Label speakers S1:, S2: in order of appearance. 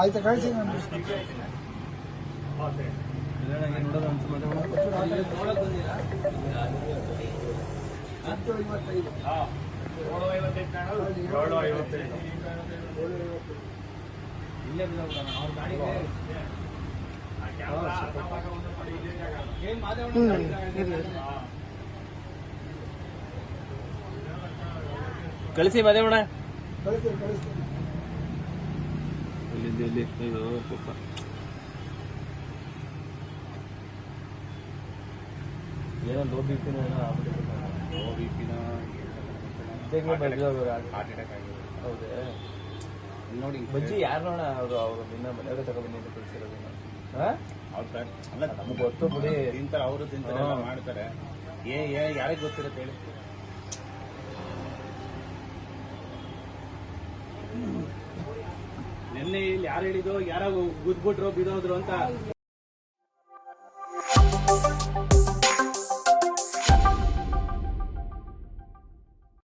S1: ಆಯ್ತಾ? ಕಳಿಸಿ ನಾನು
S2: ಕಳಿಸಿ ಮಾದೇವಣ್ಣ.
S1: ಕಳಿಸ್ತೀನಿ ಕಳಿಸ್ತೀನಿ.
S2: ಇಲ್ಲಿ ಇಲ್ಲಿ ಇದು ಪಾಪ ಏನೋ ಲೋ ಬಿ ಪಿನ ಏನೋ
S3: ಹಾರ್ಟ್ ಅಟ್ಯಾಕ್ ಆಗಿದೆ
S2: ಹೌದೇ
S3: ನೋಡಿ
S2: ಬಜ್ಜಿ ಯಾರು ನೋಡ ಅವರು ಅವರು ನಿನ್ನ ಮನೆಯವ್ರೆ ತಗೊಬನ್ನಿ ಅಂತ ಕಳಿಸಿರೋದು ಹಾ?
S3: ಅವ್ರ ಅಲ್ಲ
S2: ನಮ್ಗೆ ಗೊತ್ತು ಬಿಡಿ.
S3: ತಿಂತಾರೆ ಅವರು ತಿಂತಾರೆ ಮಾಡ್ತಾರೆ. ಏ ಯಾರಿಗೆ ಗೊತ್ತಿರುತ್ತೆ ಹೇಳಿ? ನಿನ್ನೆ ಇಲ್ಲಿ ಯಾರು ಹೇಳಿದ್ರು ಯಾರೋ ಗುದ್ಬಿಟ್ರು ಬಿದೋದ್ರು ಅಂತ